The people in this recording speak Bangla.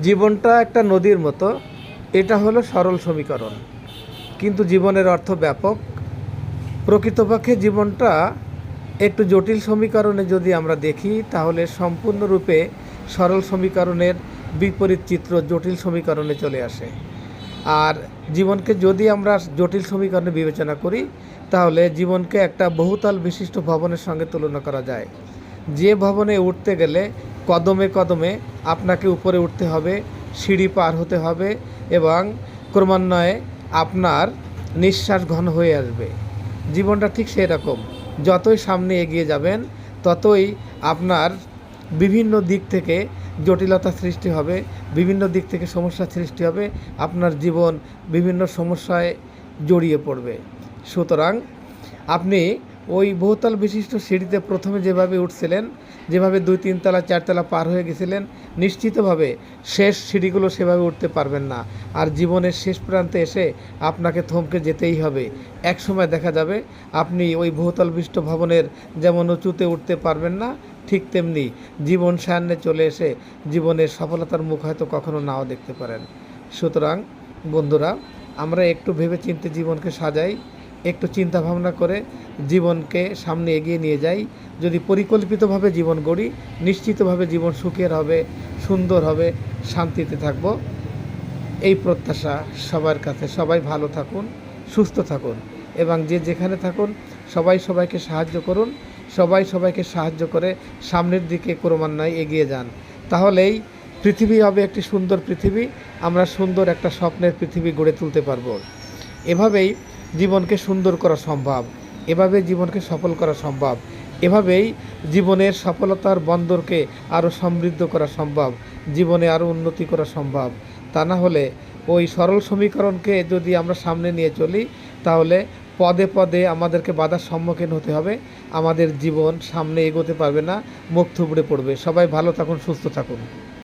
জীবনটা একটা নদীর মতো। এটা হলো সরল সমীকরণ। কিন্তু জীবনের অর্থ ব্যাপক। প্রকৃতপক্ষে জীবনটা একটু জটিল সমীকরণে যদি আমরা দেখি, তাহলে সম্পূর্ণরূপে সরল সমীকরণের বিপরীত চিত্র জটিল সমীকরণে চলে আসে। আর জীবনকে যদি আমরা জটিল সমীকরণে বিবেচনা করি, তাহলে জীবনকে একটা বহুতল বিশিষ্ট ভবনের সঙ্গে তুলনা করা যায়। যে ভবনে উঠতে গেলে কদমে কদমে আপনাকে উপরে উঠতে হবে, সিঁড়ি পার হতে হবে এবং ক্রমান্বয়ে আপনার নিঃশ্বাস ঘন হয়ে আসবে। জীবনটা ঠিক সেই রকম। যতই সামনে এগিয়ে যাবেন, ততই আপনার বিভিন্ন দিক থেকে জটিলতা সৃষ্টি হবে, বিভিন্ন দিক থেকে সমস্যা সৃষ্টি হবে, আপনার জীবন বিভিন্ন সমস্যায় জড়িয়ে পড়বে। সুতরাং আপনি ওই বহুতল বিশিষ্ট সিঁড়িতে প্রথমে যেভাবে উঠছিলেন, যেভাবে দুই তিনতলা, চারতলা পার হয়ে গেছিলেন, নিশ্চিতভাবে শেষ সিঁড়িগুলো সেভাবে উঠতে পারবেন না। আর জীবনের শেষ প্রান্তে এসে আপনাকে থমকে যেতেই হবে। এক সময় দেখা যাবে, আপনি ওই বহুতল বিশিষ্ট ভবনের যেমন উঁচুতে উঠতে পারবেন না, ঠিক তেমনি জীবন সায়ান্নে চলে এসে জীবনের সফলতার মুখ হয়তো কখনো নাও দেখতে পারেন। সুতরাং, বন্ধুরা, আমরা একটু ভেবে চিন্তে জীবনকে সাজাই। একটু চিন্তা ভাবনা করে জীবনকে সামনে এগিয়ে নিয়ে যাই। যদি পরিকল্পিতভাবে জীবন গড়ি, নিশ্চিতভাবে জীবন সুখের হবে, সুন্দর হবে, শান্তিতে থাকব। এই প্রত্যাশা সবার কাছে। সবাই ভালো থাকুন, সুস্থ থাকুন এবং যে যেখানে থাকুন, সবাই সবাইকে সাহায্য করুন। সবাই সবাইকে সাহায্য করে সামনের দিকে ক্রমান্বয়ে এগিয়ে যান। তাহলেই পৃথিবী হবে একটি সুন্দর পৃথিবী। আমরা সুন্দর একটা স্বপ্নের পৃথিবী গড়ে তুলতে পারব। এভাবেই জীবনকে সুন্দর করা সম্ভব, এভাবে জীবনকে সফল করা সম্ভব, এভাবেই জীবনের সফলতার বন্দরকে আরও সমৃদ্ধ করা সম্ভব, জীবনে আরও উন্নতি করা সম্ভব। তা না হলে ওই সরল সমীকরণকে যদি আমরা সামনে নিয়ে চলি, তাহলে পদে পদে আমাদেরকে বাধার সম্মুখীন হতে হবে। আমাদের জীবন সামনে এগোতে পারবে না, মুখ থুবড়ে পড়বে। সবাই ভালো থাকুন, সুস্থ থাকুন।